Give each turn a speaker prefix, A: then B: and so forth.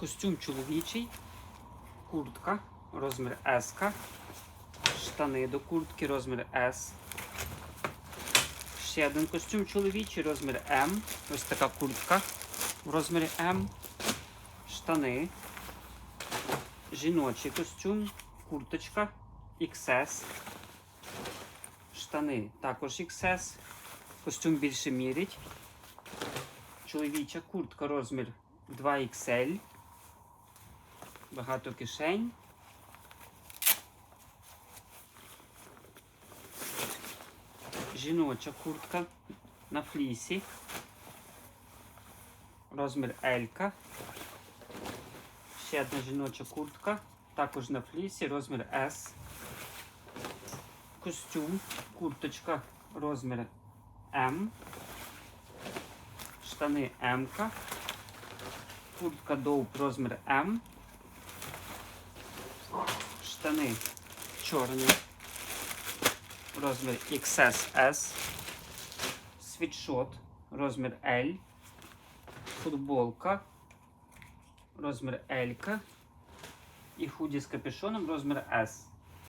A: Костюм чоловічий, куртка, розмір S, штани до куртки, розмір S. Ще один костюм чоловічий, розмір М. Ось така куртка в розмірі М. Штани. Жіночий костюм, курточка XS. Штани також XS. Костюм більше мірять. Чоловіча куртка розмір 2XL. Багато кишень. Жіноча куртка на флісі. Розмір L. Ще одна жіноча куртка. Також на флісі, розмір S. Костюм, курточка, розмір М. Штани М. Куртка Доуп розмір М. Штани чорні. Розмір XSS. Світшот розмір L. Футболка. Розмір L. І худі з капюшоном розмір S.